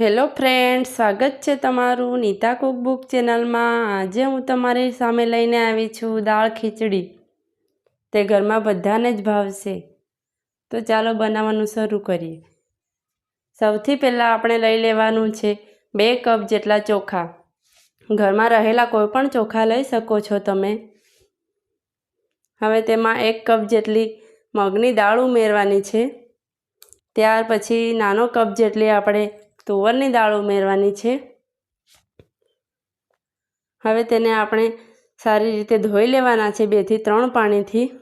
Hello friend સ્વાગત છે તમારું નીતા કુકબુક ચેનલમાં. આજે હું તમારી સામે લઈને આવી છું દાળ ખીચડી. તે ઘરમાં બધાને જ ભાવશે. તો ચાલો બનાવવાનું શરૂ કરીએ. સૌથી પહેલાં આપણે લઈ લેવાનું છે બે કપ જેટલા ચોખા. ઘરમાં રહેલા કોઈપણ ચોખા લઈ શકો છો તમે. હવે તેમાં એક કપ જેટલી મગની દાળ ઉમેરવાની છે. ત્યાર પછી નાનો કપ જેટલી આપણે તુવરની દાળ ઉમેરવાની છે. હવે તેને આપણે સારી રીતે ધોઈ લેવાના છે બેથી ત્રણ પાણીથી,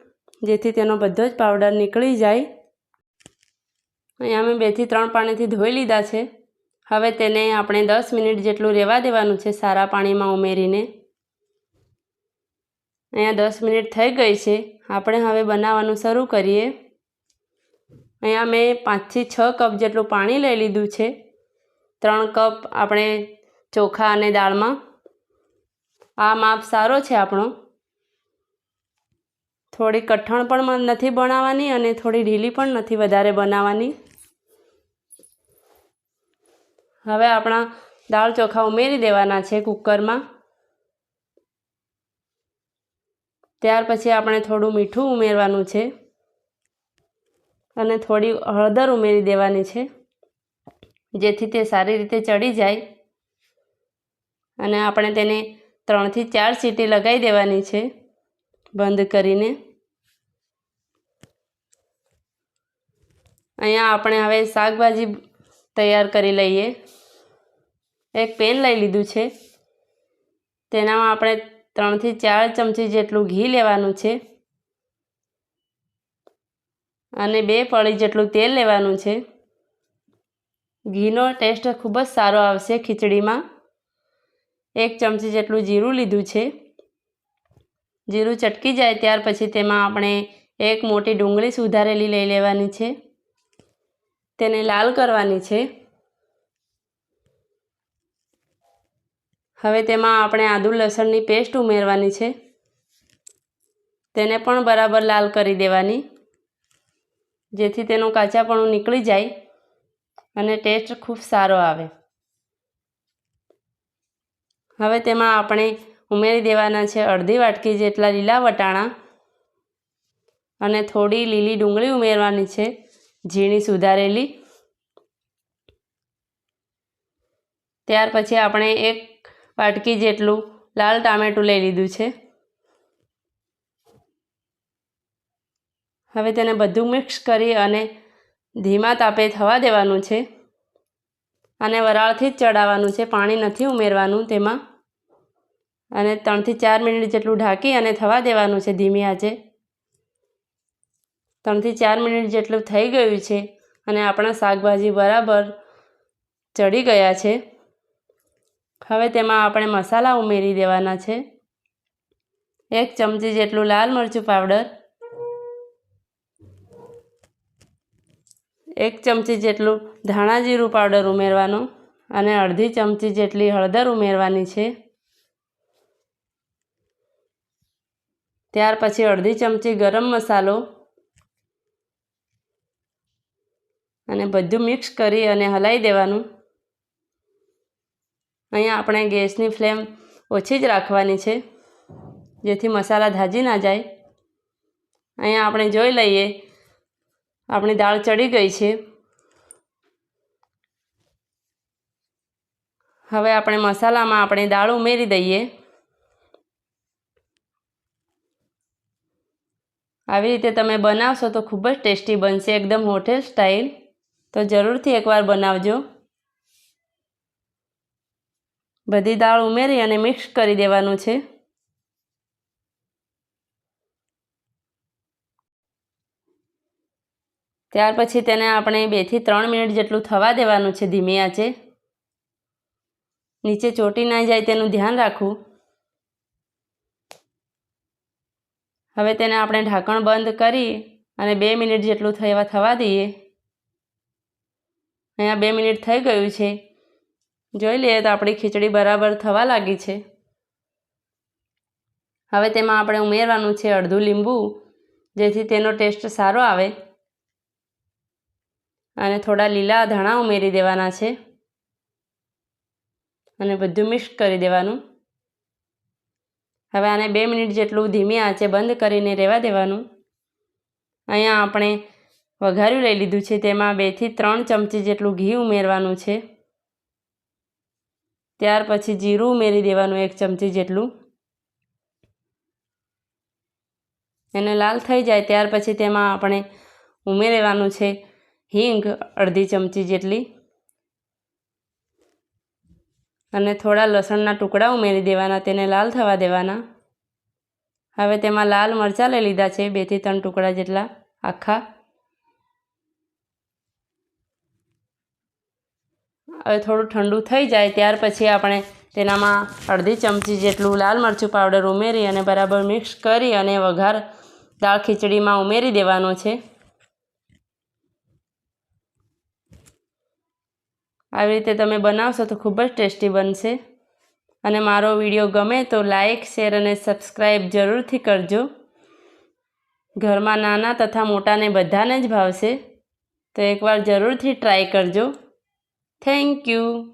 જેથી તેનો બધો જ પાવડર નીકળી જાય. અહીંયા મેં બેથી ત્રણ પાણીથી ધોઈ લીધા છે. હવે તેને આપણે દસ મિનિટ જેટલું રહેવા દેવાનું છે સારા પાણીમાં ઉમેરીને. અહીંયા દસ મિનિટ થઈ ગઈ છે. આપણે હવે બનાવવાનું શરૂ કરીએ. અહીંયા મેં પાંચથી છ કપ જેટલું પાણી લઈ લીધું છે. ત્રણ કપ આપણે ચોખા અને દાળમાં. આ માપ સારો છે આપણો. થોડી કઠણ પણ નથી બનાવવાની અને થોડી ઢીલી પણ નથી વધારે બનાવવાની. હવે આપણા દાળ ચોખા ઉમેરી દેવાના છે કુકરમાં. ત્યાર પછી આપણે થોડું મીઠું ઉમેરવાનું છે. અને થોડી હળદર ઉમેરી દેવાની છે. જેથી તે સારી રીતે ચડી જાય. અને આપણે તેને ત્રણથી ચાર સીટી લગાવી દેવાની છે, બંધ કરીને. અહીંયા આપણે હવે શાકભાજી તૈયાર કરી લઈએ. એક પેન લઈ લીધું છે. તેનામાં આપણે ત્રણથી ચાર ચમચી જેટલું ઘી લેવાનું છે. અને બે પળી જેટલું તેલ લેવાનું છે. ઘીનો ટેસ્ટ ખૂબ જ સારો આવશે ખીચડીમાં. એક ચમચી જેટલું જીરું લીધું છે. જીરું ચટકી જાય ત્યાર પછી તેમાં આપણે એક મોટી ડુંગળી સુધારેલી લઈ લેવાની છે. તેને લાલ કરવાની છે. હવે તેમાં આપણે આદુ લસણની પેસ્ટ ઉમેરવાની છે. તેને પણ બરાબર લાલ કરી દેવાની. જેથી તેનું કાચાપણું નીકળી જાય. અને ટેસ્ટ ખૂબ સારો આવે. હવે તેમાં આપણે ઉમેરી દેવાના છે અડધી વાટકી જેટલા લીલા વટાણા અને થોડી લીલી ડુંગળી ઉમેરવાની છે, ઝીણી સુધારેલી. ત્યાર પછી આપણે એક વાટકી જેટલું લાલ ટામેટું લઈ લીધું છે. હવે તેને બધું મિક્સ કરી અને ધીમા તાપે થવા દેવાનું છે અને વરાળથી જ ચડાવવાનું છે. પાણી નથી ઉમેરવાનું તેમાં. અને ત્રણથી ચાર મિનિટ જેટલું ઢાંકી અને થવા દેવાનું છે ધીમી આંચે. ત્રણથી ચાર મિનિટ જેટલું થઈ ગયું છે અને આપણા શાકભાજી બરાબર ચડી ગયા છે. હવે તેમાં આપણે મસાલા ઉમેરી દેવાના છે. એક ચમચી જેટલું લાલ મરચું પાવડર એક ચમચી જેટલું ધાણા જીરું પાવડર ઉમેરવાનું અને અડધી ચમચી જેટલી હળદર ઉમેરવાની છે. ત્યાર પછી અડધી ચમચી ગરમ મસાલો અને બધું મિક્સ કરી અને હલાવી દેવાનું. અહીંયા આપણે ગેસની ફ્લેમ ઓછી જ રાખવાની છે, જેથી મસાલા ધાજી ના જાય. અહીંયા આપણે જોઈ લઈએ આપણી દાળ ચડી ગઈ છે. હવે આપણે મસાલામાં આપણે દાળ ઉમેરી દઈએ. આવી રીતે તમે બનાવશો તો ખૂબ જ ટેસ્ટી બનશે, એકદમ હોટેલ સ્ટાઇલ. તો જરૂરથી એકવાર બનાવજો. બધી દાળ ઉમેરી અને મિક્સ કરી દેવાનું છે. ત્યાર પછી તેને આપણે બેથી ત્રણ મિનિટ જેટલું થવા દેવાનું છે ધીમી આંચે. નીચે ચોટી ના જાય તેનું ધ્યાન રાખવું. હવે તેને આપણે ઢાંકણ બંધ કરી અને બે મિનિટ જેટલું થવા થવા દઈએ. અહીંયા બે મિનિટ થઈ ગયું છે. જોઈ લઈએ તો આપણી ખીચડી બરાબર થવા લાગી છે. હવે તેમાં આપણે ઉમેરવાનું છે અડધું લીંબુ, જેથી તેનો ટેસ્ટ સારો આવે. અને થોડા લીલા ધાણા ઉમેરી દેવાના છે. અને બધું મિક્સ કરી દેવાનું. હવે આને બે મિનિટ જેટલું ધીમી આંચે બંધ કરીને રહેવા દેવાનું. અહીંયા આપણે વઘાર્યું લઈ લીધું છે. તેમાં બેથી ત્રણ ચમચી જેટલું ઘી ઉમેરવાનું છે. ત્યાર પછી જીરું ઉમેરી દેવાનું એક ચમચી જેટલું. એને લાલ થઈ જાય. ત્યાર પછી તેમાં આપણે ઉમેરવાનું છે હિંગ અડધી ચમચી જેટલી અને થોડા લસણના ટુકડા ઉમેરી દેવાના, તેને લાલ થવા દેવાના. હવે તેમાં લાલ મરચાં લઈ લીધા છે, બેથી ત્રણ ટુકડા જેટલા આખા. હવે થોડું ઠંડુ થઈ જાય, ત્યાર પછી આપણે તેનામાં અડધી ચમચી જેટલું લાલ મરચું પાવડર ઉમેરી અને બરાબર મિક્સ કરી અને વઘાર દાળ ખીચડીમાં ઉમેરી દેવાનો છે. આવી રીતે તમે બનાવશો તો ખૂબ જ ટેસ્ટી બનશે. અને મારો વીડિયો ગમે તો લાઇક શેર અને સબસ્ક્રાઈબ જરૂરથી કરજો. ઘરમાં નાના તથા મોટાને બધાને જ ભાવશે. તો એકવાર જરૂરથી ટ્રાય કરજો. Thank you.